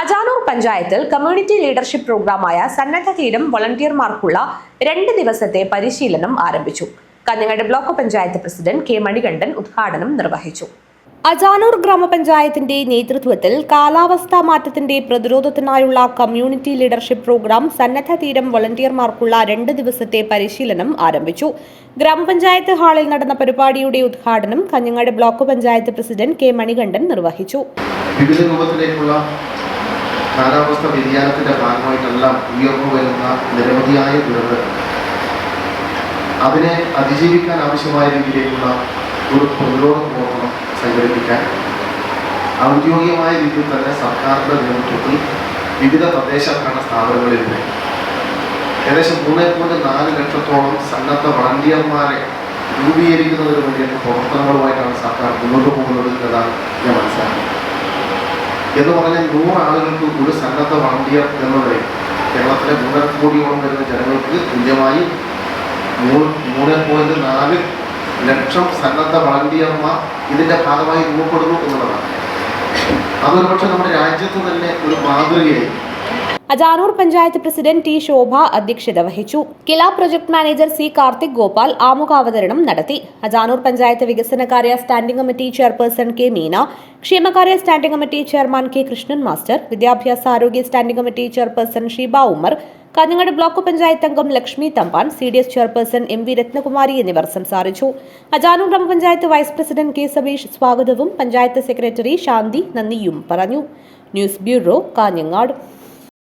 അജാനൂർ പഞ്ചായത്തിൽ community leadership പ്രോഗ്രാമായ സന്നദ്ധ തീരം വളണ്ടിയർമാർക്കുള്ള രണ്ട് ദിവസത്തെ പരിശീലനം ആരംഭിച്ചു. Kanhangad block panchayat president K Manikandan ഉദ്ഘാടനം നിർവഹിച്ചു. അജാനൂർ ഗ്രാമപഞ്ചായത്തിന്റെ നേതൃത്വത്തിൽ കാലാവസ്ഥാ മാറ്റത്തിന്റെ പ്രതിരോധത്തിനായുള്ള കമ്മ്യൂണിറ്റി ലീഡർഷിപ്പ് പ്രോഗ്രാം സന്നദ്ധ തീരം വളണ്ടിയർമാർക്കുള്ള രണ്ട് ദിവസത്തെ പരിശീലനം ആരംഭിച്ചു. ഗ്രാമപഞ്ചായത്ത് ഹാളിൽ നടന്ന പരിപാടിയുടെ ഉദ്ഘാടനം Kanhangad block panchayat president K Manikandan നിർവഹിച്ചു. വിവിധ രൂപത്തിലേക്കുള്ള കാലാവസ്ഥ വ്യതിയാനത്തിന്റെ ഭാഗമായിട്ടെല്ലാം ഉയർന്നു വരുന്ന നിരവധിയായ ദുരന്തങ്ങൾ. അതിനെ അതിജീവിക്കാൻ ആവശ്യമായ രീതിയിലേക്കുള്ള ഒരു പ്രതിരോധ പ്രവർത്തനം സംഘടിപ്പിക്കാൻ ഔദ്യോഗികമായ രീതിയിൽ തന്നെ സർക്കാരിന്റെ നേതൃത്വത്തിൽ വിവിധ തദ്ദേശ ഭരണ സ്ഥാപനങ്ങളിലൂടെ ഏകദേശം മൂന്ന് പോയിന്റ് നാല് ലക്ഷത്തോളം സന്നദ്ധ വളണ്ടിയർമാരെ രൂപീകരിക്കുന്നതിന് വേണ്ടിയിട്ട് പ്രവർത്തനങ്ങളുമായിട്ടാണ് സർക്കാർ മുന്നോട്ട് പോകുന്നത് എന്നതാണ് ഞാൻ മനസ്സിലാക്കുന്നത്. എന്ന് പറഞ്ഞാൽ നൂറ് ആളുകൾക്ക് ഒരു സന്നദ്ധ വളണ്ടിയർ എന്നുള്ളത് കേരളത്തിലെ മൂന്നര കോടിയോളം വരുന്ന ജനങ്ങൾക്ക് തുല്യമായി മൂന്ന് മൂന്ന് പോയിന്റ് നാല് ലക്ഷം സന്നദ്ധ വളണ്ടിയർമാർ ഇതിന്റെ ഭാഗമായി രൂപപ്പെടുന്നു എന്നുള്ളതാണ്. അതൊരു പക്ഷേ നമ്മുടെ രാജ്യത്ത് തന്നെ ഒരു മാതൃകയായി അജാനൂർ പഞ്ചായത്ത് പ്രസിഡന്റ് ടി ശോഭ അധ്യക്ഷത വഹിച്ചു. KILA project manager C Karthik Gopal ആമുഖാവതരണം നടത്തി. അജാനൂർ പഞ്ചായത്ത് വികസനകാര്യ standing committee chairperson K Meena ക്ഷേമകാര്യ standing committee chairman K Krishnan master വിദ്യാഭ്യാസ ആരോഗ്യ standing committee chairperson Sheeba Umar Kanhangad block panchayat അംഗം Lakshmi Thampan C D S chairperson M V Ratnakumari എന്നിവർ സംസാരിച്ചു. അജാനൂർ ഗ്രാമപഞ്ചായത്ത് vice president K Sabeesh സ്വാഗതവും panchayat secretary Shanthi നന്ദിയും പറഞ്ഞു. News bureau Kanhangad.